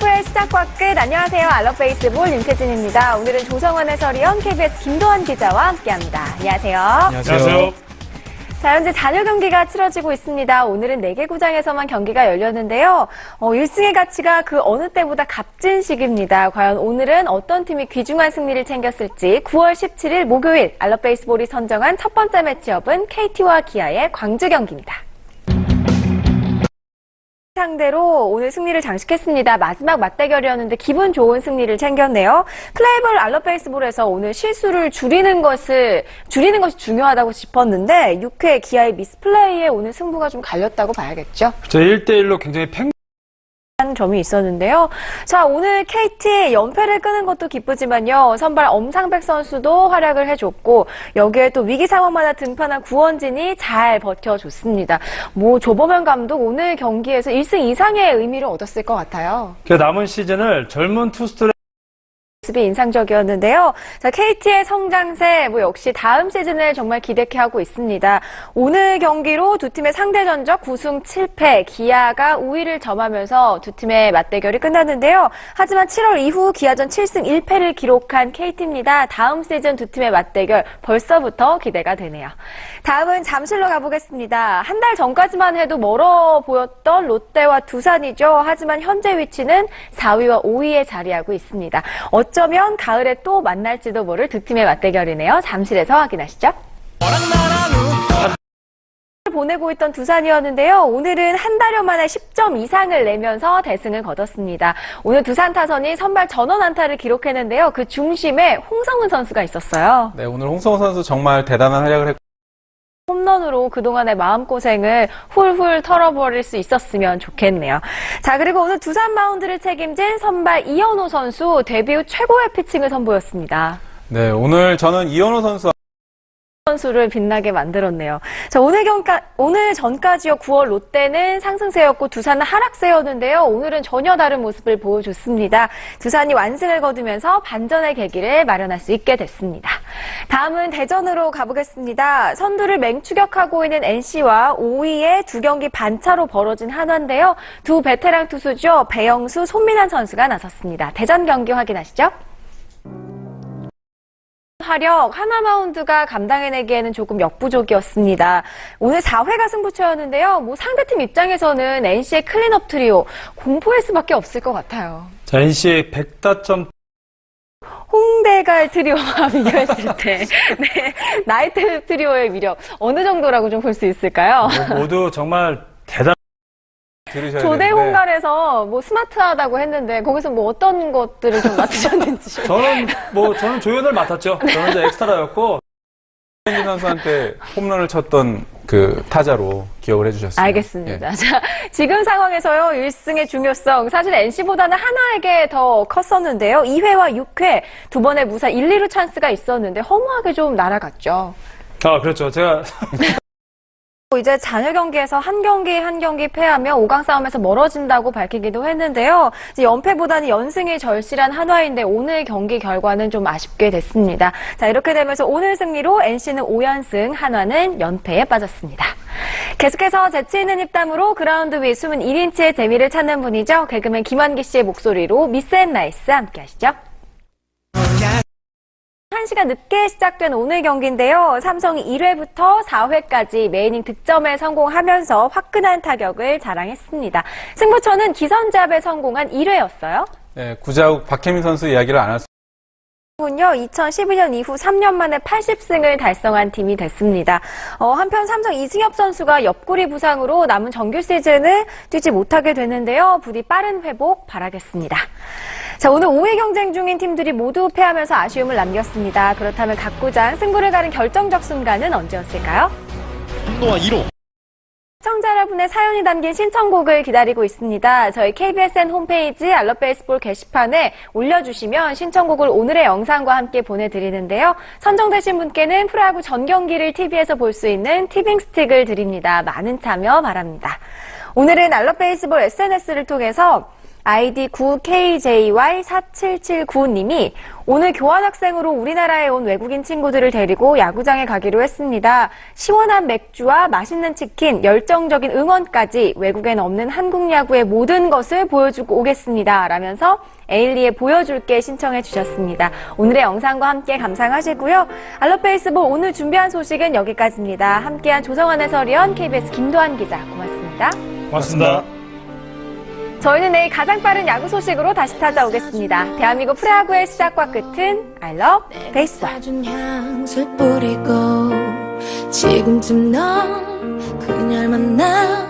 프로야구의 시작과 끝 안녕하세요 알럽베이스볼 윤태진입니다. 오늘은 조성원 해설위원 KBS 김도환 기자와 함께합니다. 안녕하세요. 안녕하세요. 자 현재 잔여 경기가 치러지고 있습니다. 오늘은 4개 구장에서만 경기가 열렸는데요. 어, 1승의 가치가 그 어느 때보다 값진 시기입니다. 과연 오늘은 어떤 팀이 귀중한 승리를 챙겼을지 9월 17일 목요일 알럽베이스볼이 선정한 첫 번째 매치업은 KT와 기아의 광주 경기입니다. 상대로 오늘 승리를 장식했습니다. 마지막 맞대결이었는데 기분 좋은 승리를 챙겼네요. 클레이벌 알러베이스볼에서 오늘 실수를 줄이는 것을 줄이는 것이 중요하다고 짚었는데 6회 기아의 미스플레이에 오늘 승부가 좀 갈렸다고 봐야겠죠. 저 1대 1로 굉장히 팽 한 점이 있었는데요. 자, 오늘 KT 연패를 끄는 것도 기쁘지만요. 선발 엄상백 선수도 활약을 해줬고, 여기에 또 위기 상황마다 등판한 구원진이 잘 버텨줬습니다. 뭐, 조범현 감독 오늘 경기에서 1승 이상의 의미를 얻었을 것 같아요. 그 남은 시즌을 젊은 투수들의 모습이 인상적이었는데요. 자, KT의 성장세, 뭐 역시 다음 시즌을 정말 기대케 하고 있습니다. 오늘 경기로 두 팀의 상대 전적 9승 7패, 기아가 우위를 점하면서 두 팀의 맞대결이 끝났는데요. 하지만 7월 이후 기아전 7승 1패를 기록한 KT입니다. 다음 시즌 두 팀의 맞대결 벌써부터 기대가 되네요. 다음은 잠실로 가보겠습니다. 한 달 전까지만 해도 멀어 보였던 롯데와 두산이죠. 하지만 현재 위치는 4위와 5위에 자리하고 있습니다. 어쩌 면 가을에 또 만날지도 모를 두 팀의 맞대결이네요. 잠실에서 확인하시죠. 보내고 있던 두산이었는데요. 오늘은 한 달여 만에 10점 이상을 내면서 대승을 거뒀습니다. 오늘 두산 타선이 선발 전원 안타를 기록했는데요. 그 중심에 홍성은 선수가 있었어요. 네, 오늘 홍성호 선수 정말 대단한 활약을 했고 홈런으로 그동안의 마음고생을 훌훌 털어버릴 수 있었으면 좋겠네요. 자, 그리고 오늘 두산 마운드를 책임진 선발 이현호 선수 데뷔 후 최고의 피칭을 선보였습니다. 네, 오늘 저는 이현호 선수 선수를 빛나게 만들었네요. 자, 오늘 경까, 오늘 전까지요 9월 롯데는 상승세였고 두산은 하락세였는데요. 오늘은 전혀 다른 모습을 보여줬습니다. 두산이 완승을 거두면서 반전의 계기를 마련할 수 있게 됐습니다. 다음은 대전으로 가보겠습니다. 선두를 맹추격하고 있는 NC와 5위에 두 경기 반차로 벌어진 한화인데요. 두 베테랑 투수죠. 배영수, 손민환 선수가 나섰습니다. 대전 경기 확인하시죠. 화력 하나 마운드가 감당해내기에는 조금 역부족이었습니다. 오늘 4회가 승부처였는데요. 뭐 상대팀 입장에서는 NC의 클린업 트리오 공포일 수밖에 없을 것 같아요. 자, NC의 100다점 홍대갈 트리오와 비교했을 때 네, 나이트 트리오의 위력 어느 정도라고 좀 볼 수 있을까요? 모두 정말 들으셔야 조대 되는데 홍갈에서 뭐 스마트하다고 했는데 거기서 뭐 어떤 것들을 좀 맡으셨는지. 저는 뭐 저는 조연을 맡았죠. 저는 이제 엑스트라였고 henry 선수한테 홈런을 쳤던 그 타자로 기억을 해주셨습니다. 알겠습니다. 자, 지금 상황에서요, 1승의 중요성, 사실 NC보다는 하나에게 더 컸었는데요. 2회와 6회, 두 번의 무사 1, 2루 찬스가 있었는데, 허무하게 좀 날아갔죠. 아 그렇죠. 제가 이제 잔여 경기에서 한 경기 한 경기 패하며 5강 싸움에서 멀어진다고 밝히기도 했는데요. 연패보다는 연승이 절실한 한화인데 오늘 경기 결과는 좀 아쉽게 됐습니다. 자, 이렇게 되면서 오늘 승리로 NC는 5연승, 한화는 연패에 빠졌습니다. 계속해서 재치 있는 입담으로 그라운드 위 숨은 1인치의 재미를 찾는 분이죠. 개그맨 김한기 씨의 목소리로 미스 앤 나이스 함께 하시죠. 1시간 늦게 시작된 오늘 경기인데요. 삼성이 1회부터 4회까지 메이닝 득점에 성공하면서 화끈한 타격을 자랑했습니다. 승부처는 기선잡에 성공한 1회였어요. 네, 구자욱 박혜민 선수 이야기를 안 할 수. 군요 2012년 이후 3년 만에 80승을 달성한 팀이 됐습니다. 어, 한편 삼성 이승엽 선수가 옆구리 부상으로 남은 정규 시즌을 뛰지 못하게 되는데요. 부디 빠른 회복 바라겠습니다. 자, 오늘 5위 경쟁 중인 팀들이 모두 패하면서 아쉬움을 남겼습니다. 그렇다면 각 구장 승부를 가른 결정적 순간은 언제였을까요? 분노와 1호 시청자 여러분의 사연이 담긴 신청곡을 기다리고 있습니다. 저희 KBSN 홈페이지 알러베이스볼 게시판에 올려주시면 신청곡을 오늘의 영상과 함께 보내드리는데요. 선정되신 분께는 프로야구 전 경기를 TV에서 볼 수 있는 티빙 스틱을 드립니다. 많은 참여 바랍니다. 오늘은 알러베이스볼 SNS를 통해서 아이디 9KJY4779님이 오늘 교환학생으로 우리나라에 온 외국인 친구들을 데리고 야구장에 가기로 했습니다. 시원한 맥주와 맛있는 치킨, 열정적인 응원까지 외국엔 없는 한국 야구의 모든 것을 보여주고 오겠습니다. 라면서 에일리의 보여줄게 신청해 주셨습니다. 오늘의 영상과 함께 감상하시고요. 알러페이스볼 오늘 준비한 소식은 여기까지입니다. 함께한 조성환 해설위원, KBS 김도환 기자 고맙습니다. 고맙습니다. 저희는 내일 가장 빠른 야구 소식으로 다시 찾아오겠습니다. 대한민국 프로야구의 시작과 끝은 I love baseball. 지금쯤 넌 그녀를 만나